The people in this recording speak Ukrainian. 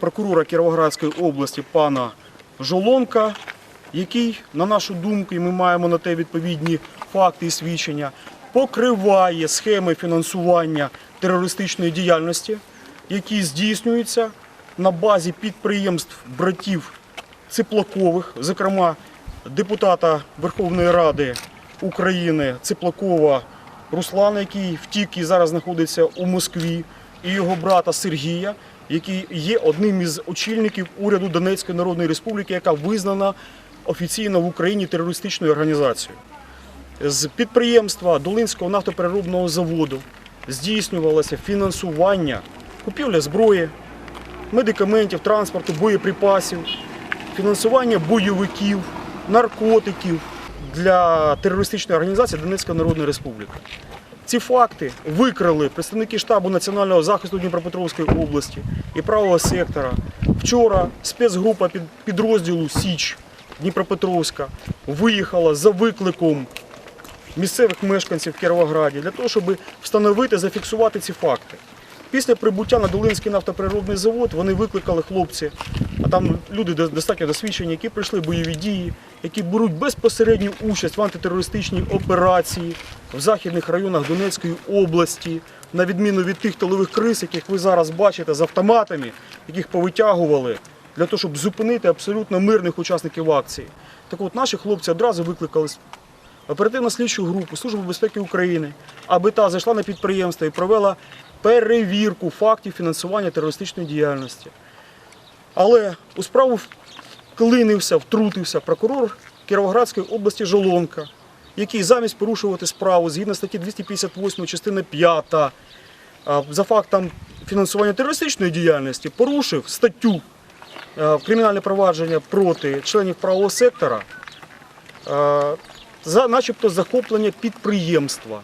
прокурора Кіровоградської області пана Жолонка, який, на нашу думку, і ми маємо на те відповідні факти і свідчення, покриває схеми фінансування терористичної діяльності, які здійснюються на базі підприємств братів Циплакових, зокрема депутата Верховної Ради України Циплакова Руслана, який втік і зараз знаходиться у Москві, і його брата Сергія, який є одним із очільників уряду Донецької Народної Республіки, яка визнана офіційно в Україні терористичною організацією. З підприємства Долинського нафтопереробного заводу здійснювалося фінансування, купівля зброї, медикаментів, транспорту, боєприпасів, фінансування бойовиків, наркотиків для терористичної організації Донецька Народна Республіка. Ці факти викрили представники штабу національного захисту Дніпропетровської області і правого сектора. Вчора спецгрупа під підрозділу Січ Дніпропетровська виїхала за викликом місцевих мешканців в Кіровограді для того, щоб встановити, зафіксувати ці факти. Після прибуття на Долинський нафтопереробний завод вони викликали хлопці, а там люди до- достатньо досвідчені, які пройшли бойові дії, які беруть безпосередню участь в антитерористичній операції в західних районах Донецької області, на відміну від тих тилових крис, яких ви зараз бачите з автоматами, яких повитягували для того, щоб зупинити абсолютно мирних учасників акції. Так от наші хлопці одразу викликали оперативно слідчу групу Служби безпеки України, аби та зайшла на підприємство і провела перевірку фактів фінансування терористичної діяльності. Але у справу вклинився, втрутився прокурор Кіровоградської області Жолонка, який замість порушувати справу згідно статті 258 частина 5 за фактом фінансування терористичної діяльності порушив статтю кримінальне провадження проти членів правого сектора за начебто захоплення підприємства.